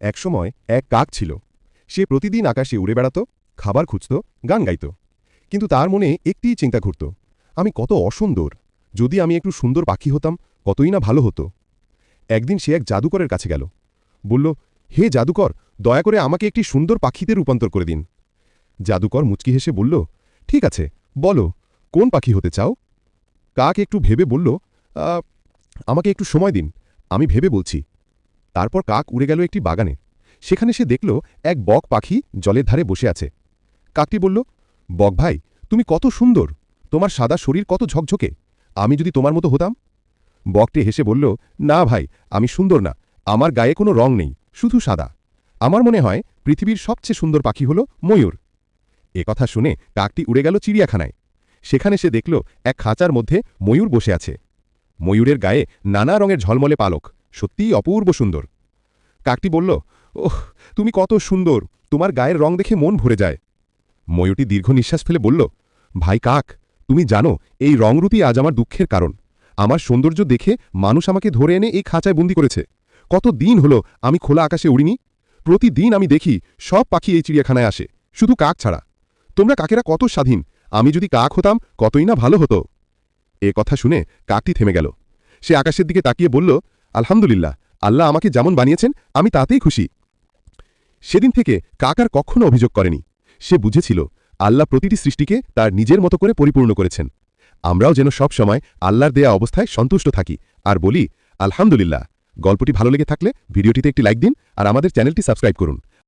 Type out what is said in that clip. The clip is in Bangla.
একসময় এক কাক ছিল। সে প্রতিদিন আকাশে উড়ে বেড়াত খাবার খুঁজত গান গাইত। কিন্তু তার মনে একটিই চিন্তা ঘুরত। আমি কত অসুন্দর। যদি আমি একটু সুন্দর পাখি হতাম কতই না ভালো হতো। একদিন সে এক জাদুকরের কাছে গেল। বলল হে জাদুকর দয়া করে আমাকে একটি সুন্দর পাখিতে রূপান্তর করে দিন। জাদুকর মুচকি হেসে বলল ঠিক আছে বলো কোন পাখি হতে চাও? কাক একটু ভেবে বলল "আ, আমাকে একটু সময় দিন আমি ভেবে বলছি। তারপর কাক উড়ে গেল একটি বাগানে। সেখানে সে দেখল এক বক পাখি জলের ধারে বসে আছে। কাকটি বলল, বক ভাই, তুমি কত সুন্দর! তোমার সাদা শরীর কত ঝকঝকে! আমি যদি তোমার মতো হতাম? বকটি হেসে বলল, না ভাই, আমি সুন্দর না। আমার গায়ে কোনো রং নেই, শুধু সাদা। আমার মনে হয় পৃথিবীর সবচেয়ে সুন্দর পাখি হল ময়ূর। কথা শুনে কাকটি উড়ে গেল চিড়িয়াখানায়। সেখানে সে দেখল এক খাঁচার মধ্যে ময়ূর বসে আছে। ময়ূরের গায়ে নানা রঙের ঝলমলে পালক। সত্যিই অপূর্ব সুন্দর। কাকটি বলল, ওহ, তুমি কত সুন্দর, তোমার গায়ের রং দেখে মন ভরে যায়। ময়ূরটি দীর্ঘ নিঃশ্বাস ফেলে বলল, ভাই কাক, তুমি জানো, এই রংরূপই আজ আমার দুঃখের কারণ। আমার সৌন্দর্য দেখে মানুষ আমাকে ধরে এনে এই খাঁচায় বন্দি করেছে। কত দিন হলো আমি খোলা আকাশে উড়িনি। প্রতিদিন আমি দেখি সব পাখি এই চিড়িয়াখানায় আসে, শুধু কাক ছাড়া। তোমরা কাকেরা কত স্বাধীন, আমি যদি কাক হতাম কতই না ভালো হতো? এ কথা শুনে কাকটি থেমে গেল। সে আকাশের দিকে তাকিয়ে বলল আলহামদুলিল্লাহ, আল্লাহ আমাকে যেমন বানিয়েছেন, আমি তাতেই খুশি। সেদিন থেকে কাকার কখনো অভিযোগ করেনি। সে বুঝেছিল, আল্লাহ প্রতিটি সৃষ্টিকে তার নিজের মতো করে পরিপূর্ণ করেছেন। আমরাও যেন সব সময় আল্লাহর দেয়া অবস্থায় সন্তুষ্ট থাকি। আর বলি, আলহামদুলিল্লাহ, গল্পটি ভালো লেগে থাকলে ভিডিওটিতে একটি লাইক দিন আর আমাদের চ্যানেলটি সাবস্ক্রাইব করুন।